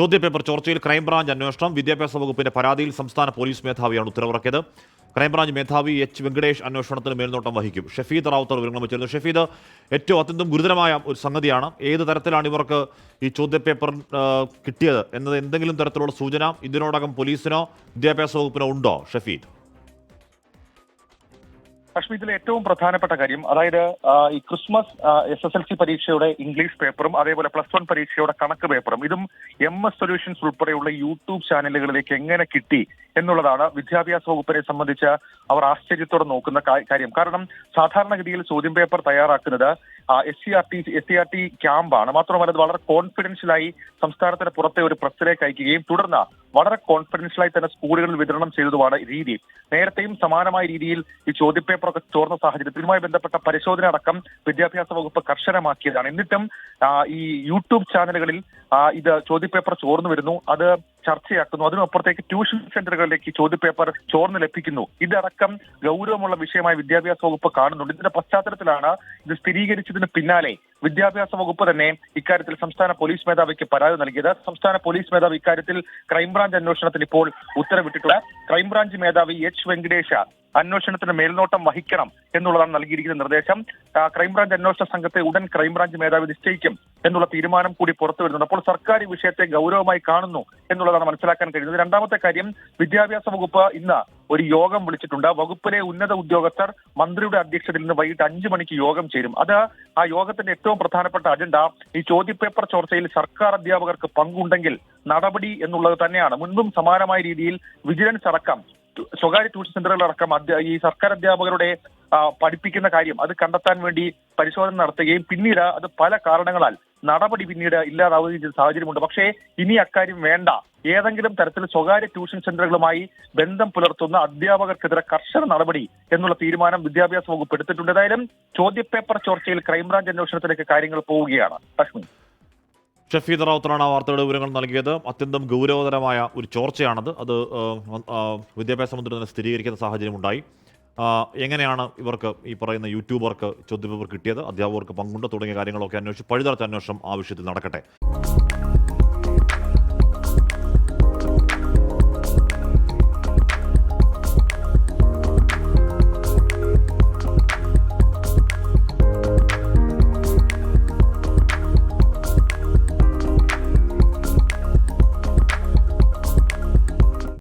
ചോദ്യപേപ്പർ ചോർച്ചയിൽ ക്രൈംബ്രാഞ്ച് അന്വേഷണം വിദ്യാഭ്യാസ വകുപ്പിന്റെ പരാതിയിൽ സംസ്ഥാന പോലീസ് മേധാവിയാണ് ഉത്തരവിറക്കിയത്. ക്രൈംബ്രാഞ്ച് മേധാവി എച്ച് വെങ്കടേഷ് അന്വേഷണത്തിന് മേൽനോട്ടം വഹിക്കും. ഷഫീദ് റാവുത്തർ വിവരങ്ങൾ വെച്ചിരുന്നു. ഷഫീദ് ഏറ്റവും അത്യന്തം ഗുരുതരമായ ഒരു സംഗതിയാണ് ഏത് തരത്തിലാണ് ഇവർക്ക് ഈ ചോദ്യപേപ്പർ കിട്ടിയത്? എന്നത് എന്തെങ്കിലും തരത്തിലുള്ള സൂചന ഇതിനോടകം പോലീസിനോ വിദ്യാഭ്യാസ വകുപ്പിനോ ഉണ്ടോ ഷഫീദ്? കശ്മീർ ഇതിലെ ഏറ്റവും പ്രധാനപ്പെട്ട കാര്യം അതായത് ഈ Christmas S S L C പരീക്ഷയുടെ ഇംഗ്ലീഷ് പേപ്പറും അതേപോലെ പ്ലസ് വൺ പരീക്ഷയുടെ കണക്ക് പേപ്പറും ഇതും എം എസ് സൊല്യൂഷൻസ് ഉൾപ്പെടെയുള്ള യൂട്യൂബ് ചാനലുകളിലേക്ക് എങ്ങനെ കിട്ടി എന്നുള്ളതാണ് വിദ്യാഭ്യാസ വകുപ്പിനെ സംബന്ധിച്ച് അവർ ആശ്ചര്യത്തോടെ നോക്കുന്ന കാര്യം. കാരണം സാധാരണഗതിയിൽ ചോദ്യം പേപ്പർ തയ്യാറാക്കുന്നത് S C R T S C R T ക്യാമ്പാണ്. മാത്രമല്ല അത് വളരെ കോൺഫിഡൻഷ്യലായി സംസ്ഥാനത്തിന് പുറത്തെ ഒരു പ്രസിലേക്ക് അയക്കുകയും തുടർന്ന് വളരെ കോൺഫിഡൻഷ്യലായി തന്നെ സ്കൂളുകളിൽ വിതരണം ചെയ്തതുമാണ് രീതി. നേരത്തെയും സമാനമായ രീതിയിൽ ഈ ചോദ്യപേപ്പറൊക്കെ ചോർന്ന സാഹചര്യത്തിൽ. ഇതുമായി ബന്ധപ്പെട്ട പരിശോധന അടക്കം വിദ്യാഭ്യാസ വകുപ്പ് കർശനമാക്കിയതാണ്. എന്നിട്ടും ഈ യൂട്യൂബ് ചാനലുകളിൽ ഇത് ചോദ്യപേപ്പർ ചോർന്നു വരുന്നു. അത് ചർച്ചയാക്കുന്നു. അതിനപ്പുറത്തേക്ക് ട്യൂഷൻ സെന്ററുകളിലേക്ക് ചോദ്യപേപ്പർ ചോർന്ന് ലഭിക്കുന്നു. ഇതടക്കം ഗൗരവമുള്ള വിഷയമായി വിദ്യാഭ്യാസ വകുപ്പ് കാണുന്നുണ്ട്. ഇതിന്റെ പശ്ചാത്തലത്തിലാണ് ഇത് സ്ഥിരീകരിച്ചതിന് പിന്നാലെ വിദ്യാഭ്യാസ വകുപ്പ് തന്നെ ഇക്കാര്യത്തിൽ സംസ്ഥാന പോലീസ് മേധാവിക്ക് പരാതി നൽകിയത്. സംസ്ഥാന പോലീസ് മേധാവി ഇക്കാര്യത്തിൽ ക്രൈംബ്രാഞ്ച് അന്വേഷണത്തിന് ഇപ്പോൾ ഉത്തരവിട്ടിട്ടുള്ള ക്രൈംബ്രാഞ്ച് മേധാവി എച്ച് വെങ്കടേഷ അന്വേഷണത്തിന് മേൽനോട്ടം വഹിക്കണം എന്നുള്ളതാണ് നൽകിയിരിക്കുന്ന നിർദ്ദേശം. ക്രൈംബ്രാഞ്ച് അന്വേഷണ സംഘത്തെ ഉടൻ ക്രൈംബ്രാഞ്ച് മേധാവി നിശ്ചയിക്കും എന്നുള്ള തീരുമാനം കൂടി പുറത്തു വരുന്നുണ്ട്. അപ്പോൾ സർക്കാർ ഈ വിഷയത്തെ ഗൗരവമായി കാണുന്നു എന്നുള്ളതാണ് മനസ്സിലാക്കാൻ കഴിയുന്നത്. രണ്ടാമത്തെ കാര്യം വിദ്യാഭ്യാസ വകുപ്പ് ഇന്ന് ഒരു യോഗം വിളിച്ചിട്ടുണ്ട്. വകുപ്പിലെ ഉന്നത ഉദ്യോഗസ്ഥർ മന്ത്രിയുടെ അധ്യക്ഷതയിൽ നിന്ന് വൈകിട്ട് അഞ്ചു മണിക്ക് യോഗം ചേരും. അത് ആ യോഗത്തിന്റെ ഏറ്റവും പ്രധാനപ്പെട്ട അജണ്ട. ഈ ചോദ്യപേപ്പർ ചോർച്ചയിൽ സർക്കാർ അധ്യാപകർക്ക് പങ്കുണ്ടെങ്കിൽ നടപടി എന്നുള്ളത് തന്നെയാണ്. മുൻപും സമാനമായ രീതിയിൽ വിജിലൻസ് അടക്കം സ്വകാര്യ ട്യൂഷൻ സെന്ററുകളടക്കം ഈ സർക്കാർ അധ്യാപകരുടെ പഠിപ്പിക്കുന്ന കാര്യം അത് കണ്ടെത്താൻ വേണ്ടി പരിശോധന നടത്തുകയും പിന്നീട് അത് പല കാരണങ്ങളാൽ നടപടി പിന്നീട് ഇല്ലാതാവുകയും ചെയ്ത സാഹചര്യമുണ്ട്. പക്ഷേ ഇനി അക്കാര്യം വേണ്ട. ഏതെങ്കിലും തരത്തിൽ സ്വകാര്യ ട്യൂഷൻ സെന്ററുകളുമായി ബന്ധം പുലർത്തുന്ന അധ്യാപകർക്കെതിരെ കർശന നടപടി എന്നുള്ള തീരുമാനം വിദ്യാഭ്യാസ വകുപ്പ് എടുത്തിട്ടുണ്ട്. ഏതായാലും ചോദ്യപേപ്പർ ചോർച്ചയിൽ ക്രൈംബ്രാഞ്ച് അന്വേഷണത്തിലേക്ക് കാര്യങ്ങൾ പോവുകയാണ്. ലക്ഷ്മി ഷഫീദ് റാവുത്തറാണ് ആ വാർത്തയുടെ വിവരങ്ങൾ നൽകിയത്. അത്യന്തം ഗൗരവതരമായ ഒരു ചോർച്ചയാണത്. അത് വിദ്യാഭ്യാസ മന്ത്രി തന്നെ സ്ഥിരീകരിക്കുന്ന സാഹചര്യമുണ്ടായി. എങ്ങനെയാണ് ഇവർക്ക് ഈ പറയുന്ന യൂട്യൂബർക്ക് ചോദ്യപേപ്പർ കിട്ടിയത്? അധ്യാപകർക്ക് പങ്കുണ്ട്? തുടങ്ങിയ കാര്യങ്ങളൊക്കെ അന്വേഷിച്ച് പഴുതടച്ച അന്വേഷണം ആവശ്യത്തിൽ നടക്കട്ടെ.